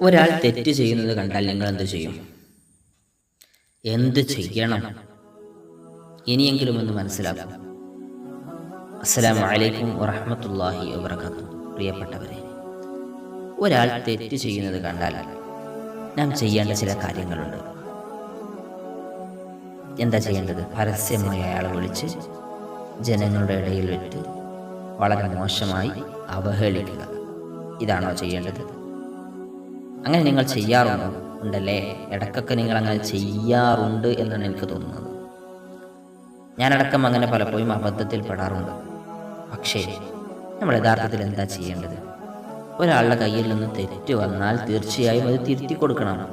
ഒരാൾ തെറ്റ് ചെയ്യുന്നത് കണ്ടാൽ നിങ്ങൾ എന്ത് ചെയ്യും? എന്ത് ചെയ്യണം? ഇനിയെങ്കിലും ഒന്ന് മനസ്സിലാക്കും. അസ്സലാമു അലൈക്കും വറഹമത്തല്ലാഹി വബറകാത്തു പ്രിയപ്പെട്ടവരെ ഒരാൾ തെറ്റ് ചെയ്യുന്നത് കണ്ടാൽ നാം ചെയ്യേണ്ട ചില കാര്യങ്ങളുണ്ട്. എന്താ ചെയ്യേണ്ടത്? പരസ്യമായി അയാളെ വിളിച്ച് ജനങ്ങളുടെ ഇടയിൽ വിട്ട് വളരെ മോശമായി അവഹേളിക്കുക. ഇതാണോ ചെയ്യേണ്ടത്? അങ്ങനെ നിങ്ങൾ ചെയ്യാറുണ്ടോ? ഉണ്ടല്ലേ? ഇടക്കൊക്കെ നിങ്ങൾ അങ്ങനെ ചെയ്യാറുണ്ട് എന്നാണ് എനിക്ക് തോന്നുന്നത്. ഞാനടക്കം അങ്ങനെ പലപ്പോഴും അബദ്ധത്തിൽ പെടാറുണ്ട്. പക്ഷേ നമ്മൾ യഥാർത്ഥത്തിൽ എന്താ ചെയ്യേണ്ടത്? ഒരാളുടെ കയ്യിൽ നിന്ന് തെറ്റ് വന്നാൽ തീർച്ചയായും അത് തിരുത്തി കൊടുക്കണം.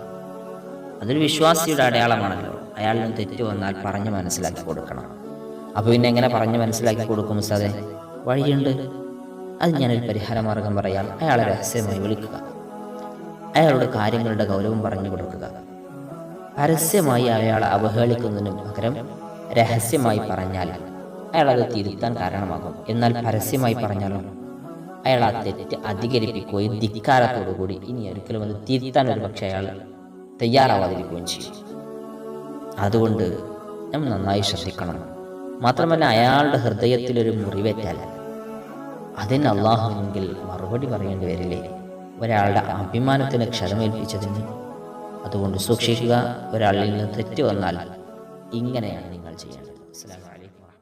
അതൊരു വിശ്വാസിയുടെ അടയാളമാണല്ലോ. അയാളിൽ നിന്ന് തെറ്റ് വന്നാൽ പറഞ്ഞ് മനസ്സിലാക്കി കൊടുക്കണം. അപ്പോൾ പിന്നെ എങ്ങനെ പറഞ്ഞ് മനസ്സിലാക്കി കൊടുക്കും സാറേ വഴിയുണ്ട്. അത് ഞാനൊരു പരിഹാര മാർഗം പറയാം. അയാളെ രഹസ്യമായി വിളിക്കുക. അയാളുടെ കാര്യങ്ങളുടെ ഗൗരവം പറഞ്ഞു കൊടുക്കുക. പരസ്യമായി അയാളെ അവഹേളിക്കുന്നതിന് പകരം രഹസ്യമായി പറഞ്ഞാൽ അയാൾ അത് തിരുത്താൻ കാരണമാകും. എന്നാൽ പരസ്യമായി പറഞ്ഞാലോ അയാൾ ആ തെറ്റ് അധികരിപ്പിക്കുകയും ധിക്കാരത്തോടുകൂടി ഇനി ഒരിക്കലും അത് തിരുത്താൻ ഒരു പക്ഷേ അയാൾ തയ്യാറാവാതിരിക്കുകയും ചെയ്യും. അതുകൊണ്ട് നമ്മൾ നന്നായി ശ്രദ്ധിക്കണം. മാത്രമല്ല അയാളുടെ ഹൃദയത്തിലൊരു മുറിവേറ്റാൽ അതിന് അള്ളാഹു മുൻപിൽ മറുപടി പറയേണ്ടി വരില്ലേ? ഒരാളുടെ അഭിമാനത്തിന് ക്ഷതമേൽപ്പിച്ചതിന് അതുകൊണ്ട് സൂക്ഷിക്കുക. ഒരാളിൽ നിന്ന് തെറ്റ് വന്നാൽ ഇങ്ങനെയാണ് നിങ്ങൾ ചെയ്യേണ്ടത്. അസ്സാം അലൈക്കും